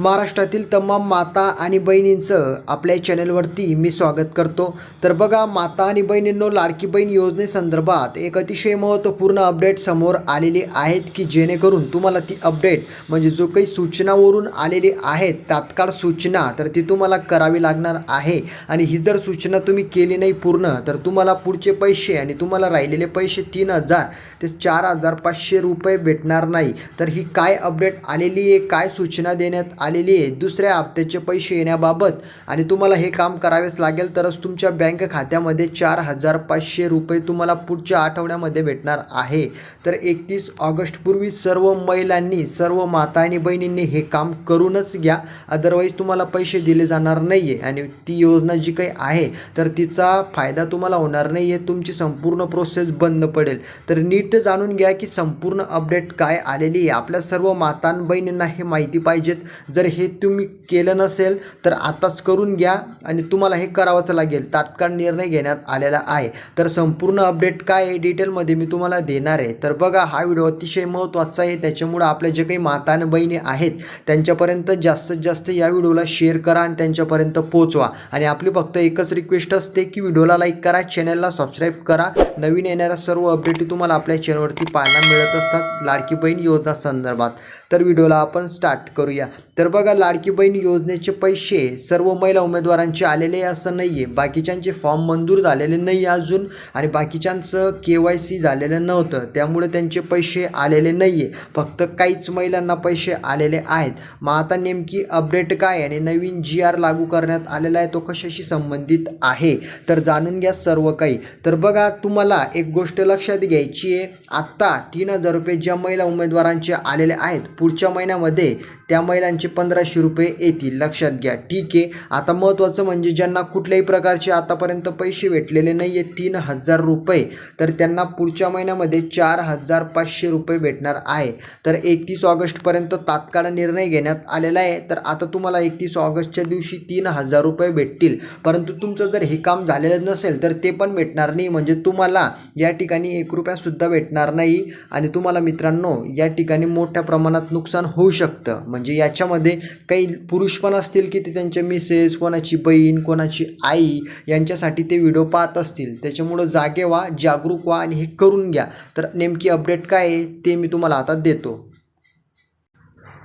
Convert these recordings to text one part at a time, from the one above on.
महाराष्ट्रातील तमाम माता आणि बहिणींचं आपल्या चॅनलवरती मी स्वागत करतो. तर बघा माता आणि बहिणींनो लाडकी बहीण योजनेसंदर्भात एक अतिशय महत्त्वपूर्ण अपडेट समोर आलेली आहेत की जेणेकरून तुम्हाला ती अपडेट म्हणजे जो काही सूचनावरून आलेली आहेत तात्काळ सूचना तर ती तुम्हाला करावी लागणार आहे. आणि ही जर सूचना तुम्ही केली नाही पूर्ण तर तुम्हाला पुढचे पैसे आणि तुम्हाला राहिलेले पैसे तीन हजार ते चार हजार पाचशे रुपये भेटणार नाही. तर ही काय अपडेट आलेली आहे? काय सूचना देण्यात आलेली आहे. दुसऱ्या हप्त्याचे पैसे येण्याबाबत आणि तुम्हाला हे काम करावेच लागेल तरच तुमच्या बँक खात्यामध्ये चार हजार पाचशे रुपये तुम्हाला पुढच्या आठवड्यामध्ये भेटणार आहे. तर एकतीस ऑगस्टपूर्वी सर्व महिलांनी सर्व माता आणि बहिणींनी हे काम करूनच घ्या. अदरवाईज तुम्हाला पैसे दिले जाणार नाही आहे आणि ती योजना जी काही आहे तर तिचा फायदा तुम्हाला होणार नाही आहे तुमची संपूर्ण प्रोसेस बंद पडेल. तर नीट जाणून घ्या की संपूर्ण अपडेट काय आलेली आहे. आपल्या सर्व माता बहिणींना हे माहिती पाहिजेत. जर हे तुम्ही केलं नसेल तर आताच करून घ्या आणि तुम्हाला हे करावंच लागेल. तात्काळ निर्णय घेण्यात आलेला आहे. तर संपूर्ण अपडेट काय आहे डिटेलमध्ये मी तुम्हाला देणार आहे. तर बघा हा व्हिडिओ अतिशय महत्त्वाचा आहे. त्याच्यामुळं आपल्या जे काही माता आणि बहिणी आहेत त्यांच्यापर्यंत जास्तीत जास्त या व्हिडिओला शेअर करा आणि त्यांच्यापर्यंत पोहोचवा. आणि आपली फक्त एकच रिक्वेस्ट असते की व्हिडिओला लाईक करा चॅनलला सबस्क्राईब करा. नवीन येणाऱ्या सर्व अपडेटी तुम्हाला आपल्या चॅनलवरती पाहायला मिळत असतात. लाडकी बहीण योजना संदर्भात. तर व्हिडिओला आपण स्टार्ट करूया. तर बघा लाडकी बहीण योजनेचे पैसे सर्व महिला उमेदवारांचे आलेले आहे असं नाही आहे बाकीच्यांचे फॉर्म मंजूर झालेले नाही अजून आणि बाकीच्यांचं के वाय सी झालेलं नव्हतं. त्यामुळे त्यांचे पैसे आलेले नाही आहे फक्त काहीच महिलांना पैसे आलेले आहेत. मग आता नेमकी अपडेट काय आणि नवीन जी आर लागू करण्यात आलेला आहे तो कशाशी संबंधित आहे? तर जाणून घ्या सर्व काही. तर बघा तुम्हाला एक गोष्ट लक्षात घ्यायची आहे. आत्ता तीन हजार रुपये ज्या महिला उमेदवारांचे आलेले आहेत पुढच्या महिन्यामध्ये त्या महिलांचे पंधराशे रुपये येतील. लक्षात घ्या. ठीक आहे. आता महत्त्वाचं म्हणजे ज्यांना कुठल्याही प्रकारचे आतापर्यंत पैसे भेटलेले नाही आहे तीन हजार रुपये तर त्यांना पुढच्या महिन्यामध्ये चार हजार पाचशे रुपये भेटणार आहे. तर एकतीस ऑगस्टपर्यंत तात्काळ निर्णय घेण्यात आलेला आहे. तर आता तुम्हाला एकतीस ऑगस्टच्या दिवशी तीन हजार रुपये भेटतील. परंतु तुमचं जर हे काम झालेलं नसेल तर ते पण भेटणार नाही. म्हणजे तुम्हाला या ठिकाणी एक रुपयासुद्धा भेटणार नाही. आणि तुम्हाला मित्रांनो या ठिकाणी मोठ्या प्रमाणात नुकसान होऊ शकतं. म्हणजे याच्यामध्ये काही पुरुष पण असतील की ते त्यांच्या मिसेस कोणाची बहीण कोणाची आई यांच्यासाठी ते व्हिडिओ पाहत असतील. त्याच्यामुळं जागे व्हा जागरूक व्हा आणि हे करून घ्या. तर नेमकी अपडेट काय आहे ते मी तुम्हाला आता देतो.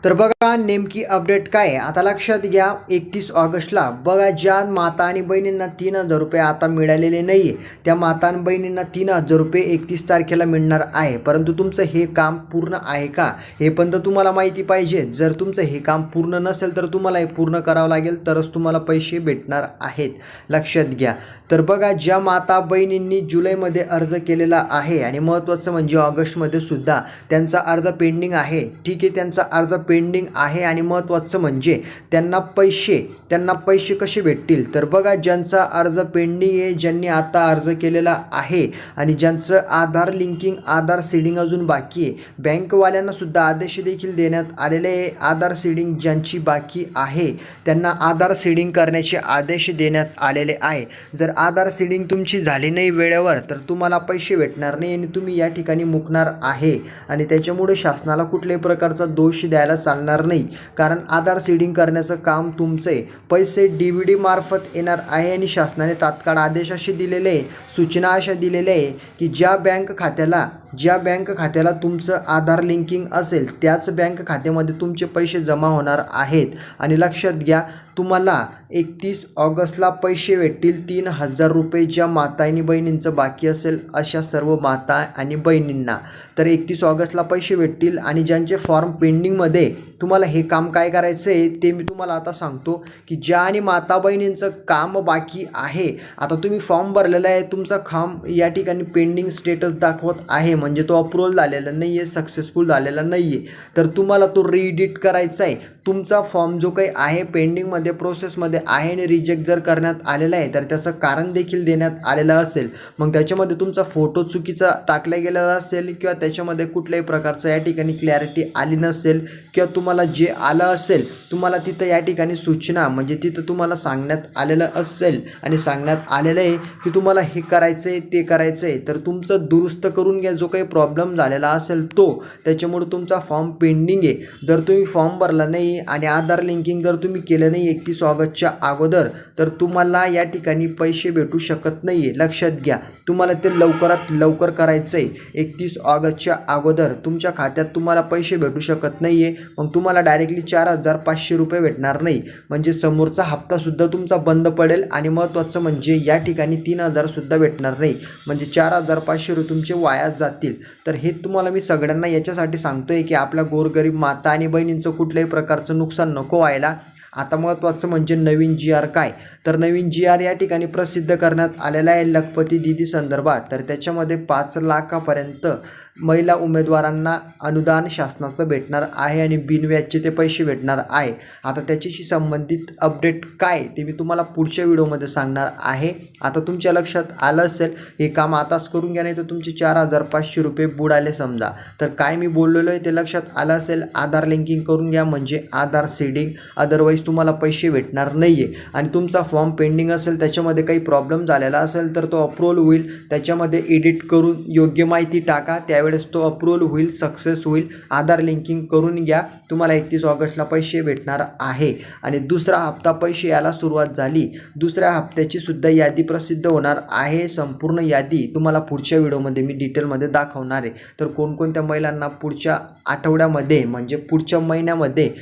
तर बघा नेमकी अपडेट काय आहे. आता लक्षात घ्या एकतीस ऑगस्टला बघा ज्या माता आणि बहिणींना तीन हजार रुपये आता मिळालेले नाही आहे त्या माता आणि बहिणींना तीन हजार रुपये एकतीस तारखेला मिळणार आहे. परंतु तुमचं हे काम पूर्ण आहे का? हे पण तर तुम्हाला माहिती पाहिजे. जर तुमचं हे काम पूर्ण नसेल तर तुम्हाला हे पूर्ण करावं लागेल तरच तुम्हाला पैसे भेटणार आहेत. लक्षात घ्या. तर बघा ज्या माता बहिणींनी जुलैमध्ये अर्ज केलेला आहे आणि महत्त्वाचं म्हणजे ऑगस्टमध्ये सुद्धा त्यांचा अर्ज पेंडिंग आहे. ठीक आहे त्यांचा अर्ज पेंडिंग आहे आणि महत्त्वाचं म्हणजे त्यांना पैसे त्यांना पैसे कसे भेटतील? तर बघा ज्यांचा अर्ज पेंडिंग आहे ज्यांनी आता अर्ज केलेला आहे आणि ज्यांचं आधार लिंकिंग आधार सीडिंग अजून बाकी आहे बँकवाल्यांना सुद्धा आदेश देखील देण्यात आलेले आहे. आधार सीडिंग ज्यांची बाकी आहे त्यांना आधार सीडिंग करण्याचे आदेश देण्यात आलेले आहे. जर आधार सीडिंग तुमची झाली नाही वेळेवर तर तुम्हाला पैसे भेटणार नाही आणि तुम्ही या ठिकाणी मुकणार आहे. आणि त्याच्यामुळे शासनाला कुठल्याही प्रकारचा दोष द्यायला चालणार नाही. कारण आधार सीडिंग करण्याचं काम तुमचे पैसे डी व्ही डी मार्फत येणार आहे आणि शासनाने तात्काळ आदेश असे दिलेले आहे. सूचना अशा दिलेल्या आहे की ज्या बँक खात्याला ज्या बँक खात्याला तुमचं आधार लिंकिंग असेल त्याच बँक खात्यामध्ये तुमचे पैसे जमा होणार आहेत. आणि लक्षात घ्या तुम्हाला एकतीस ऑगस्टला पैसे भेटतील तीन हजार रुपये ज्या माता आणि बहिणींचं बाकी असेल अशा सर्व माता आणि बहिणींना. तर एकतीस ऑगस्टला पैसे भेटतील आणि ज्यांचे फॉर्म पेंडिंगमध्ये तुम्हाला हे काम काय करायचं आहे ते मी तुम्हाला आता सांगतो की ज्या आणि माता बहिणींचं काम बाकी आहे आता तुम्ही फॉर्म भरलेला आहे तुमचा खाम या ठिकाणी पेंडिंग स्टेटस दाखवत आहे म्हणजे तो अप्रुव्हल झालेला नाही आहे सक्सेसफुल झालेला नाही आहे तर तुम्हाला तो रीएडिट करायचा आहे. तुमचा फॉर्म जो काही आहे पेंडिंगमध्ये प्रोसेसमध्ये आहे आणि रिजेक्ट जर करण्यात आलेलं आहे तर त्याचं कारण देखील देण्यात आलेलं असेल. मग त्याच्यामध्ये तुमचा फोटो चुकीचा टाकला गेलेला असेल किंवा त्याच्यामध्ये कुठल्याही प्रकारचं या ठिकाणी क्लॅरिटी आली नसेल किंवा तुम्हाला जे आलं असेल तुम्हाला तिथं या ठिकाणी सूचना म्हणजे तिथं तुम्हाला सांगण्यात आलेलं असेल आणि सांगण्यात आलेलं आहे की तुम्हाला हे करायचं आहे ते करायचं आहे तर तुमचं दुरुस्त करून घ्या. जो काही प्रॉब्लेम झालेला असेल तो त्याच्यामुळे तुमचा फॉर्म पेंडिंग आहे. जर तुम्ही फॉर्म भरला नाही आणि आधार लिंकिंग जर तुम्ही केलं नाही एकतीस ऑगस्टच्या अगोदर तर तुम्हाला या ठिकाणी पैसे भेटू शकत नाही आहे लक्षात घ्या. तुम्हाला ते लवकरात लवकर करायचं आहे एकतीस ऑगस्टच्या अगोदर तुमच्या खात्यात तुम्हाला पैसे भेटू शकत नाही आहे मग तुम्हाला डायरेक्टली चार हजार पाचशे रुपये भेटणार नाही. म्हणजे समोरचा हप्तासुद्धा तुमचा बंद पडेल आणि महत्त्वाचं म्हणजे या ठिकाणी तीन हजारसुद्धा भेटणार नाही. म्हणजे चार हजार पाचशे रुपये तुमचे वाया जातील. तर हे तुम्हाला मी सगळ्यांना याच्यासाठी सांगतो आहे की आपल्या गोरगरीब माता आणि बहिणींचं कुठल्याही प्रकारचं नुकसान नको व्हायला. आता महत्त्वाचं म्हणजे नवीन जी आर काय? तर नवीन जी आर या ठिकाणी प्रसिद्ध करण्यात आलेला आहे लखपती दिदी संदर्भात. तर त्याच्यामध्ये पाच लाखापर्यंत महिला उमेदवारांना अनुदान शासनाचं भेटणार आहे आणि बिनव्याजचे ते पैसे भेटणार आहे. आता त्याच्याशी संबंधित अपडेट काय ते मी तुम्हाला पुढच्या व्हिडिओमध्ये सांगणार आहे. आता तुमच्या लक्षात आलं असेल हे काम आताच करून घ्या नाही तर तुमचे चार हजार पाचशे रुपये बुडाले समजा. तर काय मी बोललेलो आहे ते लक्षात आलं असेल आधार लिंकिंग करून घ्या म्हणजे आधार सीडिंग अदरवाईज तुम्हाला पैसे भेटणार नाही आहे आणि तुमचा फॉर्म पेंडिंग असेल त्याच्यामध्ये काही प्रॉब्लेम झालेला असेल तर तो अप्रूव्हल होईल. त्याच्यामध्ये एडिट करून योग्य माहिती टाका त्यावेळेस तो अप्रूव्हल होईल सक्सेस होईल. आधार लिंकिंग करून घ्या. तुम्हाला एकतीस ऑगस्टला पैसे भेटणार आहे. आणि दुसरा हप्ता पैसे यायला सुरुवात झाली. दुसऱ्या हप्त्याची सुद्धा यादी प्रसिद्ध होणार आहे. संपूर्ण यादी तुम्हाला पुढच्या व्हिडिओमध्ये मी डिटेलमध्ये दाखवणार आहे. तर कोणकोणत्या महिलांना पुढच्या आठवड्यामध्ये म्हणजे पुढच्या महिन्यामध्ये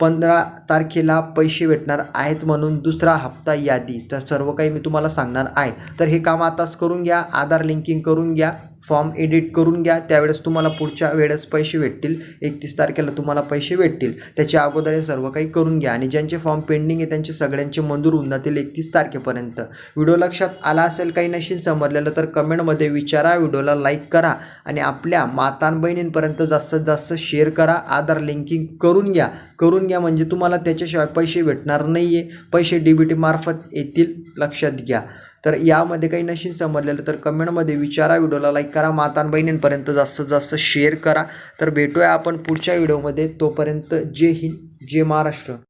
पंधरा तारखेला पैसे भेटणार आहेत म्हणून दुसरा हप्ता यादी तर सर्व काही मी तुम्हाला सांगणार आहे. तर हे काम आताच करून घ्या. आधार लिंकिंग करून घ्या. फॉर्म एडिट करून घ्या. त्यावेळेस तुम्हाला पुढच्या वेळेस पैसे भेटतील. एकतीस तारखेला तुम्हाला पैसे भेटतील. त्याच्या अगोदर हे सर्व काही करून घ्या. आणि ज्यांचे फॉर्म पेंडिंग आहे त्यांचे सगळ्यांचे मंजूर होऊन जातील एकतीस तारखेपर्यंत. व्हिडिओ लक्षात आला असेल काही नशील समजलेलं तर कमेंटमध्ये विचारा. व्हिडिओला लाईक करा आणि आपल्या मातान बहिणींपर्यंत जास्तीत जास्त शेअर करा. आधार लिंकिंग करून घ्या. करून घ्या म्हणजे तुम्हाला त्याच्याशिवाय पैसे भेटणार नाही आहे पैसे डी बी टीमार्फत येतील. लक्षात घ्या. तर यामध्ये काही नशीन समजलेलं तर कमेंटमध्ये विचारा व्हिडिओला लाईक करा. मातान बहिणींपर्यंत जास्तीत जास्त शेअर करा. तर भेटूया आपण पुढच्या व्हिडिओमध्ये. तोपर्यंत जय हिंद जय महाराष्ट्र.